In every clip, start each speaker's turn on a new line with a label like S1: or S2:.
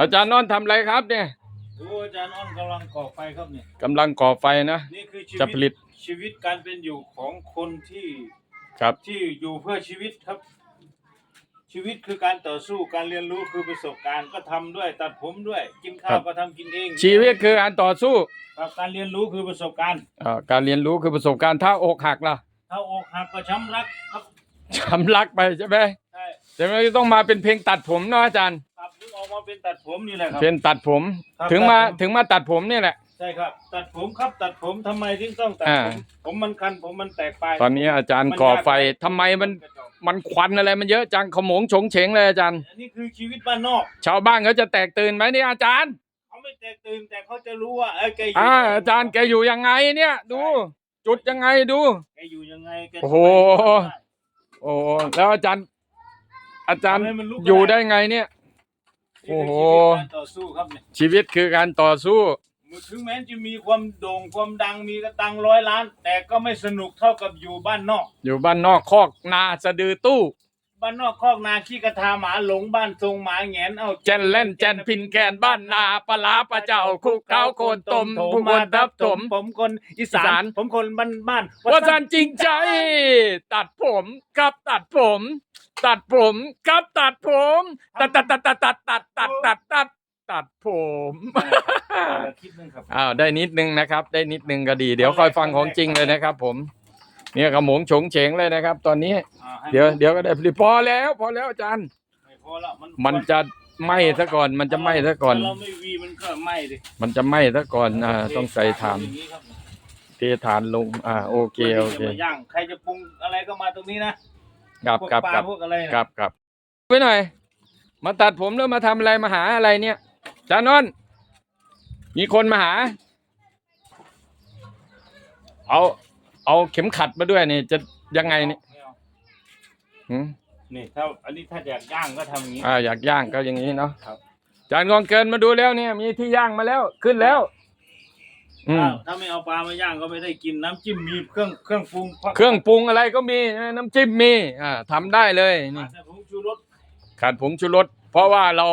S1: อาจารย์นอนทำอะไรครับเนี่ย
S2: ดูอาจารย์อ้อนกำลังก่อไฟครับเนี่ย
S1: กำลังก่อไฟนะ
S2: นี่คือชี
S1: จะ
S2: วิ
S1: ผลิต
S2: ตชีวิตการเป็นอยู่ของคนที่
S1: ครับ
S2: ที่อยู่เพื่อชีวิตครับ ชีวิตคือการต่อสู้การเรียนรู้คือประสบการณ์ก็ทำด้วย ตัดผมด้วย กินข้าวก็ทำกินเอง
S1: ชีวิตคือการต่อสู้
S2: ครับการเรียนรู้คือประสบการณ์
S1: อ่าการเรียนรู้คือประสบการณ์ถ้าอกหักล่ะ
S2: ถ้าอกหักก็ช้ำรักครับ
S1: ช้ำรักไปใช่ไหม
S2: ใช่
S1: แต่ไม่ต้องมาเป็นเพลงตัดผมเนาะอาจารย์
S2: เป็นตัดผมนี่แหละครับ
S1: เพลงตัดผม
S2: ครับ
S1: ถึงมา
S2: ตัดผม
S1: ถึงมาตัดผมนี่แหละ
S2: ใช่ครับ ตัดผมครับตัดผมทำไมถึงต้องตัด
S1: อ่า
S2: ผมผมมันคันผมมันแตกปลาย
S1: ตอนนี้อาจารย์ก่อไฟทำไมมันมันควันอะไรมันเยอะจังขโมงโฉงเฉงเลยอาจารย์
S2: อันนี้คือชีวิตบ้านนอก
S1: ชาวบ้านเขาจะแตกตื่นไหมเนี่ยอาจารย์
S2: เขาไม่แตกตื่นแต่เขาจะรู้ว่าเอ้ยแกอยู่
S1: อ่าอาจารย์แกอยู่ยังไงเนี่ย ดู จุดยังไงดู
S2: แกอยู่ยังไงแก
S1: โอ้โห โอ้แล้วอาจารย์ อาจารย์
S2: ทำให้มันลุก
S1: อยู่ได้ไงเนี่ย โอ้โห
S2: การต่อสู้ครับเนี่ย
S1: ชีวิตคือการต่อสู้
S2: ถึงแม้จะมีความโด่งความดังมีกระตังร้อยล้าน แต่ก็ไม่สนุกเท่ากับอยู่บ้านนอก
S1: อยู่บ้านนอกคอกนาสะดือตู้
S2: บ้านนอกคอกนาขี้กระทาหมาหลงบ้านทรงหมาแงนเอา
S1: แจนเล่นแจนพินแกนบ้านนาปลาปลาเจ้าคุกเขาโคนตมผู้คนทับถม
S2: ผมคนอีสา
S1: น
S2: ผมคนบ้านบ้าน
S1: ว่าสันจริงใจ ตัดผมกับตัดผม ตัดผมกับตัดผม ตัดตัดตัดตัดตัด ผม
S2: คิดนึงครับ
S1: อ้าวได้นิดนึงนะครับ ได้นิดนึงก็ดี เดี๋ยวคอยฟังของจริงเลยนะครับ ผม เนี่ยขโมงโฉงเฉงเลยนะครับ ตอนนี้
S2: อ่าให้
S1: เดี๋ยวเดี๋ยวก็ได้ผลิตพอแล้ว พอแล้วอาจารย์
S2: ไม่พอละมัน
S1: มันจะไหม้ซะก่อน มันจะไหม้ซะก่อน
S2: ถ้าเราไม่วีมันก็ไหม้ดิ
S1: มันจะไหม้ซะก่อนอ่าต้องใส่ถ่าน
S2: อย่างนี้ครับ
S1: เทฐานลง อ่า โอเคโอเค
S2: พื่ที่จะมาย่างใครจะปรุงอะไรก็มาตรงนี้นะ
S1: ครับ
S2: พวก
S1: ครับ
S2: ปลา
S1: ครับ
S2: พวกอะไรนะ
S1: ครับครับไปหน่อย มาตัดผมแล้วมาทำอะไรมาหาอะไรเนี่ย จานนท์มีคนมาหา เอา เอาเข็มขัดมาด้วยนี่จะยังไงนี่
S2: ม่เอา
S1: หืม
S2: นี่ถ้าอันนี้ถ้าอยากย่างก็ทำอย่างนี้
S1: อ่าอยากย่างก็อย่างนี้เนาะ
S2: ครับ
S1: จานกองเกินมาดูแล้วเนี่ย มีที่ย่างมาแล้วขึ้นแล้วอืม
S2: ถ้าถ้าไม่เอาปลามาย่างก็ไม่ได้กินน้ำจิ้มมีเครื่องเครื่องปรุง
S1: เครื่องปรุงอะไรก็มีน้ำจิ้มมี อ่าทำได้เลยนี่
S2: แต่ผงชูรส
S1: ขาดผงชูรสเพราะว่าเรา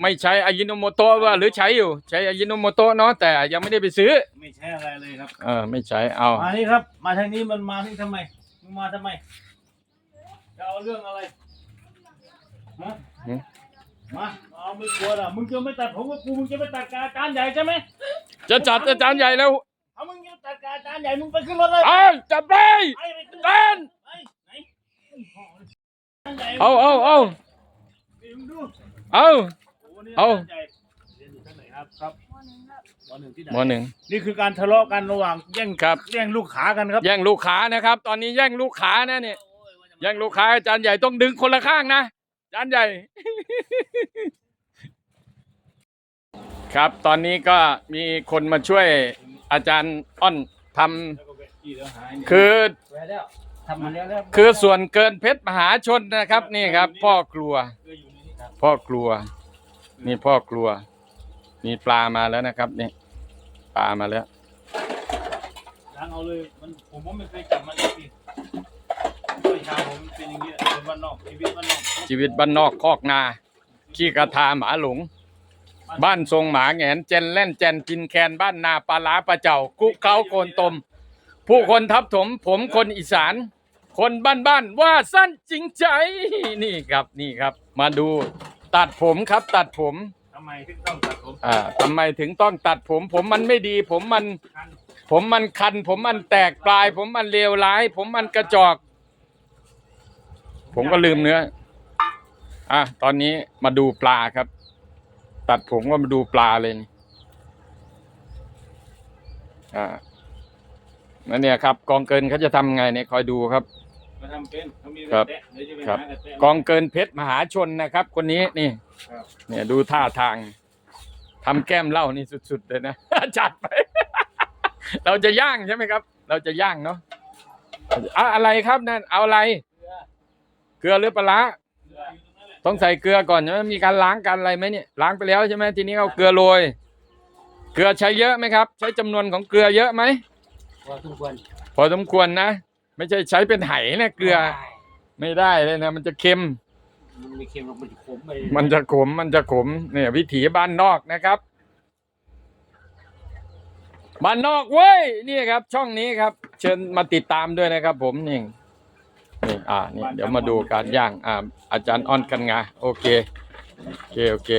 S1: ไม่ใช้อายิโนโมโตะว่าหรือใช้อยู่ ใช้อายิโนโมโตะเนาะแต่ยังไม่ได้ไปซื้อ
S2: ไม่ใช่อะไรเลยครับ
S1: เออ ไม่ใช้เอา
S2: มานี่ครับ มาทางนี้มันมาที่ทำไมมึงมาทำไมจะเอาเรื่องอะไรฮะ
S1: หืม
S2: มาเอาไม่กลัวหรอมึงจะไม่ตัดผมกับกูมึงจะไปตัดการจานใหญ่ใช่ไหม
S1: จะจัดอาจารย์ใหญ่แล้ว
S2: เอามึงจะตัดการจานใหญ่มึงไปขึ้นรถเลย
S1: เอาจัดไป
S2: ไปไปขึ้นรถ
S1: เต้น
S2: ไปไหนจานใหญ่
S1: เอาเอาเอา
S2: นี่มึงดู
S1: เอา
S2: โอ้ นี่
S1: เอา
S2: จนใหญ่เรียนอยู่ชั้นไหนครับครับมหนึ่งที่ไหน
S1: หมอหนึ่ง
S2: นี่คือการทะเลาะกันระหว่างแย่ง
S1: ครับ
S2: แย่งลูกขากันครับ
S1: แย่งลูกค้านะครับ ตอนนี้แย่งลูกค้านะเนี่ยแย่งลูกค้าอาจารย์ใหญ่ต้องดึงคนละข้างนะอาจารย์ใหญ่ ครับตอนนี้ก็มีคนมาช่วยอาจารย์อ้อนทำคือ
S2: ทำมาแล้วแล้ว
S1: คือส่วนเกินเพชรมหาชนนะครับ นี่ครับ พ่อครัว
S2: เคยอยู่ในนี้ครับ
S1: พ่อครัว นี่พ่อครัว มีปลามาแล้วนะครับ นี่ ปลามาแล้ว
S2: ล้างเอาเลยมันผมว่าไม่เคยจับมันสักทีช่วยชาวผมเป็นอย่างนี้แหละเป็นบ้านนอกชีวิตบ้านนอก
S1: ชีวิตบ้านนอกคอกนาขี้กระทาหมาหลง บ้านทรงหมาแหงนเจนเล่นเจนกินแคนบ้านนาปลาล้าปลาเจ้ากุเขาโกนตม ผู้คนทับถม ผมคนอีสาน คนบ้านบ้านๆว่าสั้นจริงใจนี่ครับนี่ครับ มาดู ตัดผมครับ ตัดผม
S2: ทำไมถึงต้องตัดผม
S1: อ่าทำไมถึงต้องตัดผม ผมมันไม่ดี ผมมัน
S2: คัน
S1: ผมมันคัน ผมมันแตกปลาย ผมมันเลวร้าย ผมมันกระจอก ผมก็ลืมเนื้อ อะตอนนี้มาดูปลาครับ ตัดผมก็มาดูปลาเลยนี่อ่านั่นเนี่ยครับ กองเกินเขาจะทำไงเนี่ยคอยดูครับ
S2: มาทำเป็นเขามี
S1: ครับ
S2: แตะเดี๋ยวจะไป
S1: ครับ
S2: หากระแตะ
S1: กองเกินเพชรมหาชนนะครับ คนนี้นี่
S2: ครับ
S1: เนี่ยดูท่าทางทำแก้มเหล้านี่สุดๆเลยนะ จัดไป เราจะย่างใช่ไหมครับ เราจะย่างเนาะอะอะไรครับนั่นเอาอะไรเกลือหรือปลาร้า
S2: เหลืออยู่ตรงนั้นแหละ
S1: ต้องใส่เกลือก่อนใช่ไหมมีการล้างกันอะไรไหมเนี่ยล้างไปแล้วใช่ไหมทีนี้เอาเกลือโรยเกลือใช้เยอะไหมครับ ใช้จำนวนของเกลือเยอะไหม
S3: พอสมควร
S1: พอสมควรนะ ไม่ใช่ใช้เป็นไหนะเกลือ ไม่ได้เลยนะมันจะเค็ม
S3: มันไม่เค็มหรอกมันจะขมไป
S1: มันจะขมมันจะขมเนี่ยวิถีบ้านนอกนะครับบ้านนอกเว้ยนี่ครับ ช่องนี้ครับ เชิญมาติดตามด้วยนะครับ ผมนี่นี่อ่านี่เดี๋ยวมาดูการย่างอ่าอาจารย์อ้อนกันงาโอเคโอเคโอเค